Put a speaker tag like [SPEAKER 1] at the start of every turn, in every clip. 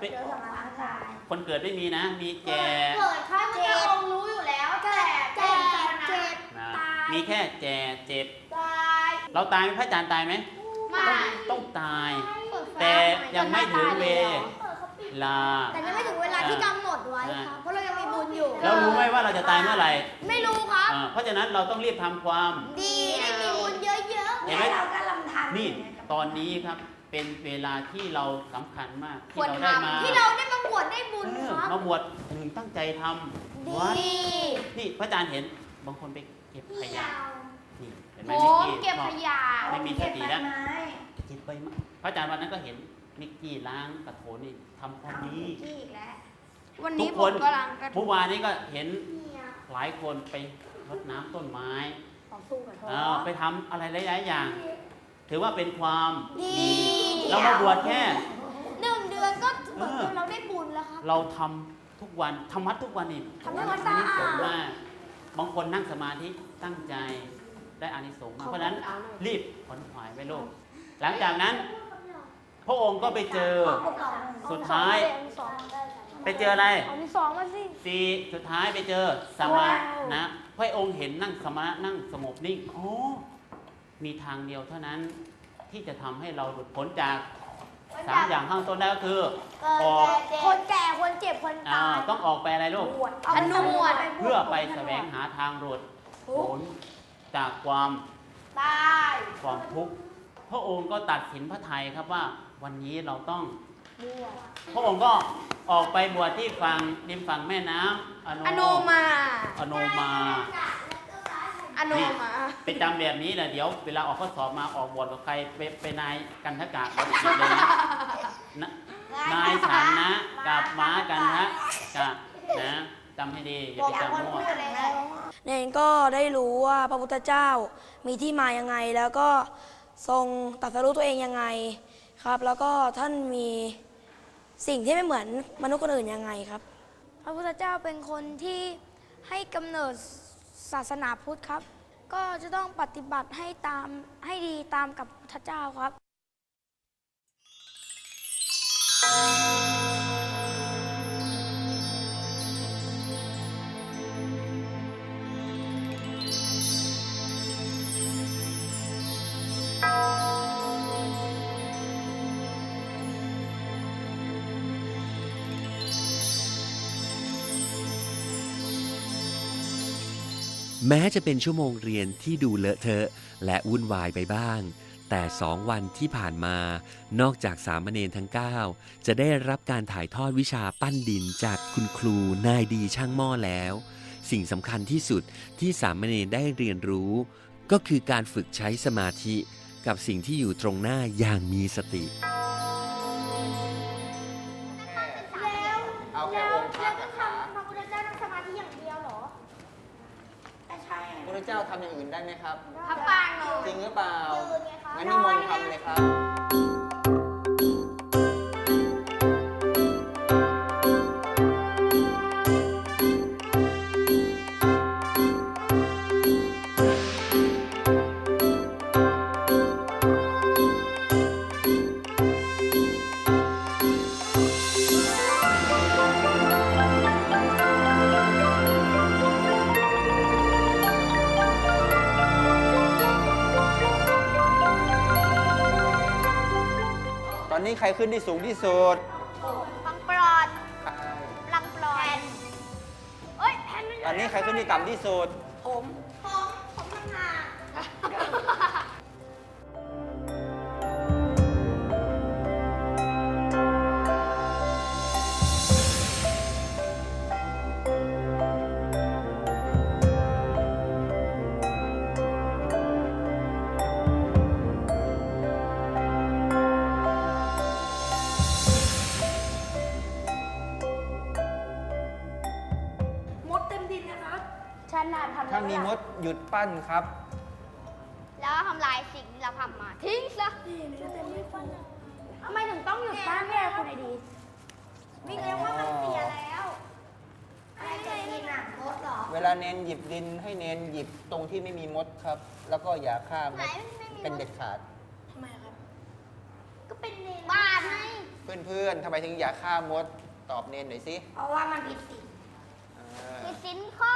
[SPEAKER 1] เกิด
[SPEAKER 2] ไป
[SPEAKER 1] เจอสมานตาย
[SPEAKER 2] คนเกิดไม่มีนะ มีแก่
[SPEAKER 3] เกิดข้าพเจ้าคงรู้อยู่แล้วแต่
[SPEAKER 1] เจ็บ
[SPEAKER 3] แต่
[SPEAKER 1] เจ็บ
[SPEAKER 2] นะ
[SPEAKER 1] ตาย
[SPEAKER 2] มีแค่แก่เจ็บ
[SPEAKER 3] ตาย
[SPEAKER 2] เราตายไหมพระอาจารย์ตายไหม
[SPEAKER 3] ไม่
[SPEAKER 2] ต้องต้องตาย แต่ยังไม่ถึงเวลา
[SPEAKER 1] แต่ยังไม่ถึงเวลาที่กำหนดไว้ครับเพราะเรายังมีบุญอยู่
[SPEAKER 2] แล้วรู้ไหมว่าเราจะตายเมื่อไหร่
[SPEAKER 1] ไม่รู้ครับ
[SPEAKER 2] อ่าเพราะฉะนั้นเราต้องรีบทำความ
[SPEAKER 1] ดีได้มีบุญเยอะๆ
[SPEAKER 2] เห็นไหม
[SPEAKER 1] เรากำลังทำ
[SPEAKER 2] นี่ตอนนี้ครับ เป็นเวลาที่เราสำคัญมาก
[SPEAKER 1] คว
[SPEAKER 2] ที่
[SPEAKER 1] ร
[SPEAKER 2] เราได้มา
[SPEAKER 1] ทำที่เราได้มาบวชได้บุญ
[SPEAKER 2] เออ
[SPEAKER 1] ครับ
[SPEAKER 2] มาบวชหนึ่งตั้งใจทำ
[SPEAKER 1] ดี
[SPEAKER 2] วัดนี่พระอาจารย์เห็นบางคนไปเก็บขยะนี่เห็นไหม
[SPEAKER 3] โอ้
[SPEAKER 2] มิกกี้
[SPEAKER 3] เก็บ
[SPEAKER 2] ชอ
[SPEAKER 3] ขยะ
[SPEAKER 2] ไม่มีสติแล้ว
[SPEAKER 1] เก็บใบไม้
[SPEAKER 2] เก็บไปมากพระอาจารย์วันนั้นก็เห็นมิกกี้ล้างกระโถนนี่ทำความดี
[SPEAKER 1] ที่อีกแล้ว
[SPEAKER 3] วัน
[SPEAKER 2] ทุ
[SPEAKER 3] นี้
[SPEAKER 2] ก
[SPEAKER 3] ผ
[SPEAKER 2] ค
[SPEAKER 3] ม
[SPEAKER 2] น
[SPEAKER 3] กำลังกระ
[SPEAKER 2] เมื่อวานนี้ก็เห็น
[SPEAKER 1] เนี่ย
[SPEAKER 2] หลายคนไปรดน้ำต้นไม้
[SPEAKER 1] ของสู้กับท้อ
[SPEAKER 2] เออไปทำอะไรหลายๆอย่าง ถือว่าเป็นความ
[SPEAKER 1] ดี
[SPEAKER 2] เรามาบวชแค่
[SPEAKER 1] หนึ่งเดือนก็เหมือน
[SPEAKER 2] เออ
[SPEAKER 1] เราได้บุญแล้วครับ
[SPEAKER 2] เราทำทุกวันทำวัดทุกวันนี่
[SPEAKER 1] ทำให้วัด
[SPEAKER 2] อานิสง
[SPEAKER 1] สะอาด
[SPEAKER 2] ส์มากบางคนนั่งสมาธิตั้งใจได้อานิสงส์มากเพราะฉะนั้นรีบขนขวายไปโลก หลังจากนั้น พระองค์ก็ไปเจอ สุดท้าย ไปเจออะไร
[SPEAKER 1] เอาที่สองมาสิ
[SPEAKER 2] สี่สุดท้ายไปเจอสมานะพระองค์เห็นนั่งสมานั่งสงบนิ่งอ๋อมีทางเดียวเท่านั้น ที่จะทำให้เราหลุดพ้นจากสามอย่างข้างต้นได้ก็คือออก
[SPEAKER 1] คนแก่คนเจ็บคน
[SPEAKER 2] อ่า
[SPEAKER 1] ตาย
[SPEAKER 2] ต้องออกไปอะไรลูก
[SPEAKER 1] บวชเอาไปสำรวจ
[SPEAKER 2] เพื่อไปแสวงหาทางหลุดพ้นจากความ
[SPEAKER 1] ตาย
[SPEAKER 2] ความทุกข์พระองค์ก็ตัดสินพระทัยครับว่าวันนี้เราต้อง
[SPEAKER 1] บวช
[SPEAKER 2] พระองค์ก็ออกไปบวชที่ฝั่งริมฝั่งแม่น้ำอโน
[SPEAKER 3] อโนมา
[SPEAKER 2] อโนมา
[SPEAKER 3] อโนมา
[SPEAKER 2] ไปจำแบบนี้แหละเดี๋ยวเวลาออกข้อสอบมาออกบวชกับใครไปไปนายกันทกะบริสุทธิ์เลยนะนะนายฉันนะกับม้ากันทกะนะจำให้ดีอย่าไปจำมั่ว
[SPEAKER 4] เนนก็ได้รู้ว่าพระพุทธเจ้ามีที่มายังไง แล้วก็ทรงตรัสรู้ตัวเองยังไงครับ แล้วก็ท่านมีสิ่งที่ไม่เหมือนมนุษย์คนอื่นยังไงครับ
[SPEAKER 1] พระพุทธเจ้าเป็นคนที่ให้กำเนิด ศาสนาพุทธครับ ก็จะต้องปฏิบัติให้ตามให้ดีตามกับพระเจ้าครับ
[SPEAKER 5] แม้จะเป็นชั่วโมงเรียนที่ดูเลอะเทอะ และวุ่นวายไปบ้าง แต่สองวันที่ผ่านมา นอกจากสามเณรทั้ง 9 จะได้รับการถ่ายทอดวิชาปั้นดินจากคุณครูนายดีช่างหม้อแล้ว สิ่งสำคัญที่สุดที่สามเณรได้เรียนรู้ ก็คือการฝึกใช้สมาธิ กับสิ่งที่อยู่ตรงหน้าอย่างมีสติ
[SPEAKER 6] เจ้าทำอย่างอื่นได้ไหมครับ
[SPEAKER 3] พระปางหนู
[SPEAKER 6] จริงหรือเปล่า
[SPEAKER 1] ยืนไงคะ
[SPEAKER 6] งั้นนิมนต์ทำเลยครับ ใครขึ้นที่สูงที่สุด
[SPEAKER 1] ปังปลอด
[SPEAKER 6] ใคร
[SPEAKER 1] ลังปลอดเอ้ยแผ่นมัน
[SPEAKER 6] ตอนนี้ใครขึ้นที่ต่ำที่สุด
[SPEAKER 1] ผม ผม ผมทำงาน
[SPEAKER 6] หยุดปั้นครับ
[SPEAKER 3] แล้วทำลายสิ่งที่เราทำมา ทิ้งซะ
[SPEAKER 1] ทำไมถึงต้องหยุดบ้านแม่คุณไอดีมีแปลว่ามันเสียแล้วอะไรจะกินอะมดเหรอ
[SPEAKER 6] เวลาเน้นหยิบดินให้เน้นหยิบตรงที่ไม่มีมดครับ แล้วก็อย่าข้าม
[SPEAKER 3] ไหนไม่มีมด
[SPEAKER 6] เป็นเด็ดขาด
[SPEAKER 1] ทำ
[SPEAKER 4] ไมครับ
[SPEAKER 3] ก็เป็นเนรบ้านไง
[SPEAKER 6] เพื่อนๆทำไมถึงอยากฆ่ามด ตอบเนนหน่อยสิ
[SPEAKER 1] เพราะว่ามันผิดศีล
[SPEAKER 6] อ่า
[SPEAKER 3] มีสินข้อ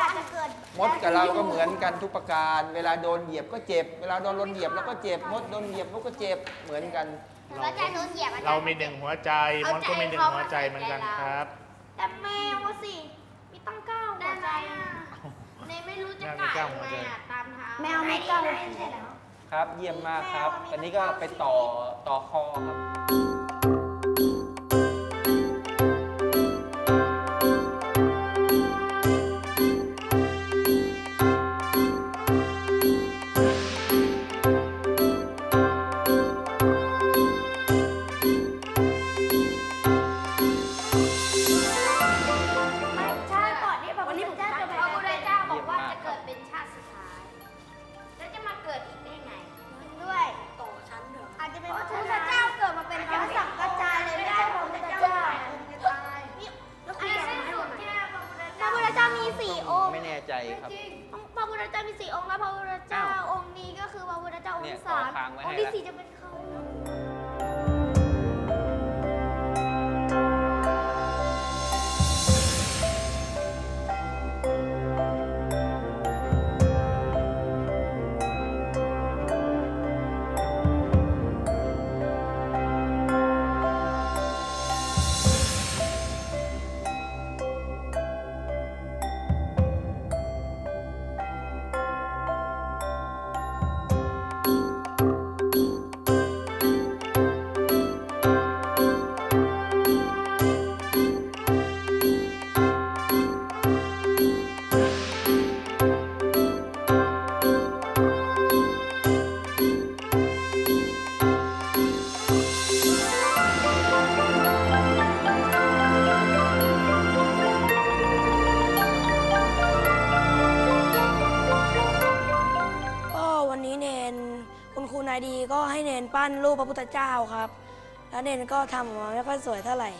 [SPEAKER 3] อาจจะเกิด
[SPEAKER 6] มดกับเราก็เหมือนกันทุกประการ เวลาโดนเหยียบก็เจ็บ เวลาโดนรนเหยียบเราก็เจ็บ มดโดนเหยียบเราก็เจ็บ เหมือนกัน
[SPEAKER 3] แล้วอาจารย์โดนเหยียบอาจารย์
[SPEAKER 7] เรามีหนึ่งหัวใจมดก็มีหนึ่งหัวใจเหมือนกันครับ
[SPEAKER 3] แต่แมวอะสิ มีตั้งเก้าหัวใจเนยไม่รู้จะ
[SPEAKER 7] แมวมี
[SPEAKER 3] ไก่
[SPEAKER 7] เก้า
[SPEAKER 3] ยัง
[SPEAKER 7] หัว
[SPEAKER 3] ไง
[SPEAKER 7] ใจ
[SPEAKER 3] อะตามเท้า
[SPEAKER 1] แมวไม่เก้าไม่ใช่แล้ว
[SPEAKER 6] ครับ เยี่ยมมากครับ ตอนนี้ก็ไปต่อต่อคอครับา
[SPEAKER 3] ม
[SPEAKER 4] ต่อ
[SPEAKER 3] ค้าง
[SPEAKER 6] ไว้อ
[SPEAKER 3] ง
[SPEAKER 6] ให้
[SPEAKER 3] ค์ที่
[SPEAKER 6] ละ
[SPEAKER 3] สี่จะเป็น
[SPEAKER 4] รูปพระพุทธเจ้าครับ แล้วเนนก็ทำออกมาไม่ค่อยสวยเท่าไหร่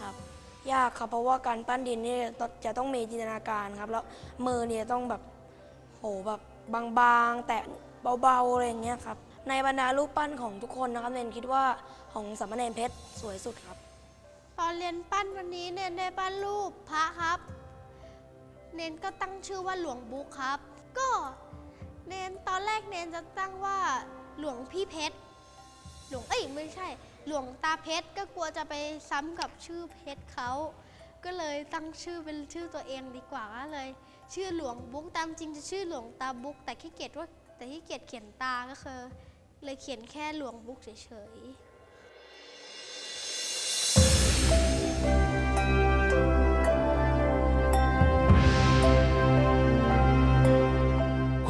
[SPEAKER 4] ครับ ยากครับเพราะว่าการปั้นดินนี่จะต้องมีจินตนาการครับ แล้วมือเนี่ยต้องแบบโหแบบบางๆ แต่เบาๆอะไรอย่างเงี้ยครับ ในบรรดารูปปั้นของทุกคนนะครับเนนคิดว่าของสามเณรเพชรสวยสุดครับ
[SPEAKER 8] ตอนเรียนปั้นวันนี้เนนได้ปั้นรูปพระครับ เนนก็ตั้งชื่อว่าหลวงบุ๊กครับ ก็เนนตอนแรกเนนจะตั้งว่าหลวงพี่เพชร ลวงเอ้ยไม่ใช่ หลวงตาเพชรก็กลัวจะไปซ้ำกับชื่อเพชรเขาก็เลยตั้งชื่อเป็นชื่อตัวเองดีกว่าก็เลย ชื่อหลวงบุ๊กตามจริงจะชื่อหลวงตาบุ๊กแต่ขี้เกียจว่าแต่ขี้เกียจเขียนตาก็คือเลยเขียนแค่หลวงบุ๊กเฉยๆ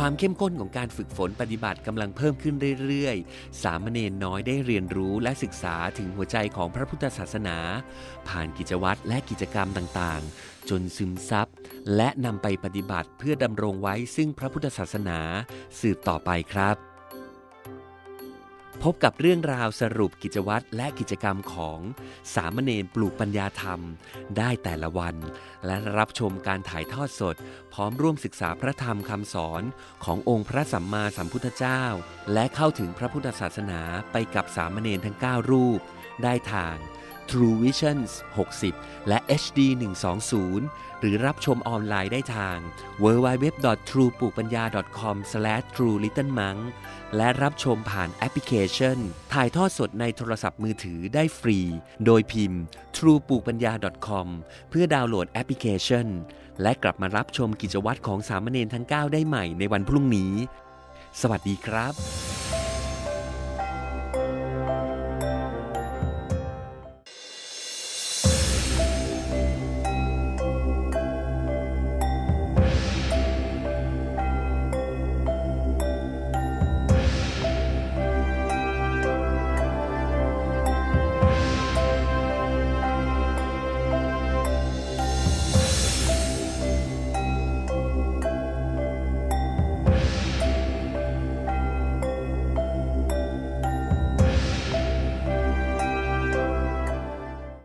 [SPEAKER 5] ความเข้มข้นของการฝึกฝนปฏิบัติกำลังเพิ่มขึ้นเรื่อยๆ สามเณรน้อยได้เรียนรู้และศึกษาถึงหัวใจของพระพุทธศาสนา ผ่านกิจวัตรและกิจกรรมต่างๆ จนซึมซับและนำไปปฏิบัติเพื่อดำรงไว้ซึ่งพระพุทธศาสนาสืบต่อไปครับ พบกับเรื่องราวสรุปกิจวัตรและกิจกรรมของสามเณรปลูกปัญญาธรรม ได้แต่ละวัน และรับชมการถ่ายทอดสด พร้อมร่วมศึกษาพระธรรมคำสอนขององค์พระสัมมาสัมพุทธเจ้า และเข้าถึงพระพุทธศาสนาไปกับสามเณรทั้ง 9 รูป ได้ทาง True Visions 60 และ HD 120 หรือรับชมออนไลน์ได้ทาง www.true ปลูกปัญญา com/true little monk และรับชมผ่านแอปพลิเคชัน ถ่ายทอดสดในโทรศัพท์มือถือได้ฟรี โดยพิมพ์ true ปลูกปัญญา com เพื่อดาวน์โหลดแอปพลิเคชัน และกลับมารับชมกิจวัตรของสามเณรทั้ง 9 ได้ใหม่ในวันพรุ่งนี้ สวัสดีครับ